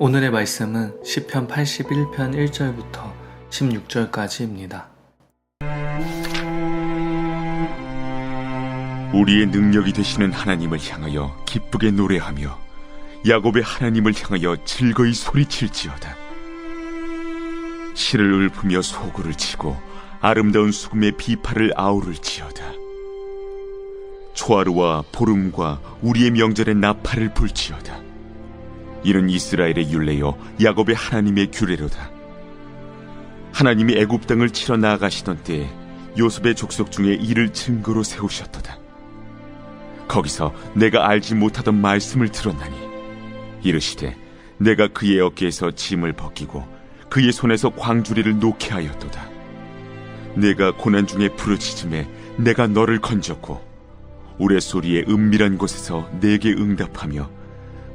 오늘의 말씀은 시편 81편 1절부터 16절까지입니다. 우리의 능력이 되시는 하나님을 향하여 기쁘게 노래하며 야곱의 하나님을 향하여 즐거이 소리칠지어다. 실을 읊으며 소구를 치고 아름다운 수금의 비파를 아우를지어다. 초하루와 보름과 우리의 명절의 나팔을 불지어다. 이는 이스라엘의 율례요 야곱의 하나님의 규례로다. 하나님이 애굽 땅을 치러 나아가시던 때에 요셉의 족속 중에 이를 증거로 세우셨도다. 거기서 내가 알지 못하던 말씀을 들었나니 이르시되 내가 그의 어깨에서 짐을 벗기고 그의 손에서 광주리를 놓게 하였도다. 내가 고난 중에 부르짖음에 내가 너를 건졌고 우레 소리의 은밀한 곳에서 내게 응답하며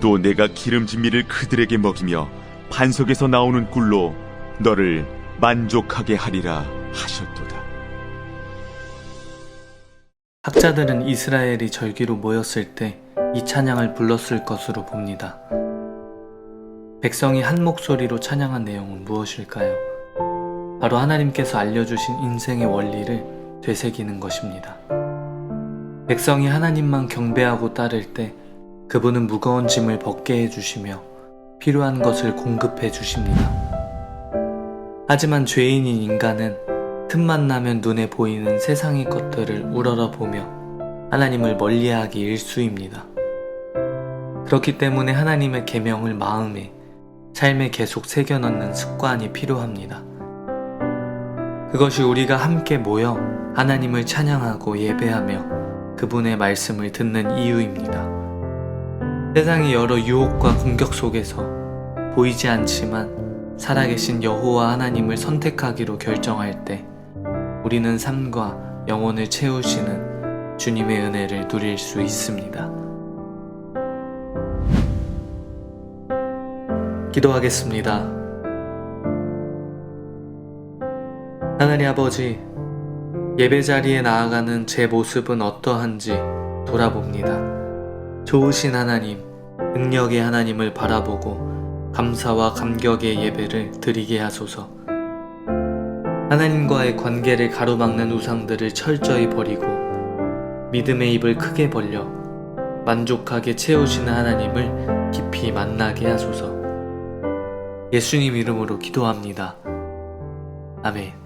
또 내가 기름진 밀을 그들에게 먹이며 반석에서 나오는 꿀로 너를 만족하게 하리라 하셨도다. 학자들은 이스라엘이 절기로 모였을 때 이 찬양을 불렀을 것으로 봅니다. 백성이 한 목소리로 찬양한 내용은 무엇일까요? 바로 하나님께서 알려주신 인생의 원리를 되새기는 것입니다. 백성이 하나님만 경배하고 따를 때 그분은 무거운 짐을 벗게 해주시며 필요한 것을 공급해 주십니다. 하지만 죄인인 인간은 틈만 나면 눈에 보이는 세상의 것들을 우러러보며 하나님을 멀리하기 일수입니다. 그렇기 때문에 하나님의 계명을 마음에 삶에 계속 새겨넣는 습관이 필요합니다. 그것이 우리가 함께 모여 하나님을 찬양하고 예배하며 그분의 말씀을 듣는 이유입니다. 세상의 여러 유혹과 공격 속에서 보이지 않지만 살아계신 여호와 하나님을 선택하기로 결정할 때 우리는 삶과 영혼을 채우시는 주님의 은혜를 누릴 수 있습니다. 기도하겠습니다. 하나님 아버지, 예배 자리에 나아가는 제 모습은 어떠한지 돌아봅니다. 좋으신 하나님, 능력의 하나님을 바라보고 감사와 감격의 예배를 드리게 하소서. 하나님과의 관계를 가로막는 우상들을 철저히 버리고 믿음의 입을 크게 벌려 만족하게 채우시는 하나님을 깊이 만나게 하소서. 예수님 이름으로 기도합니다. 아멘.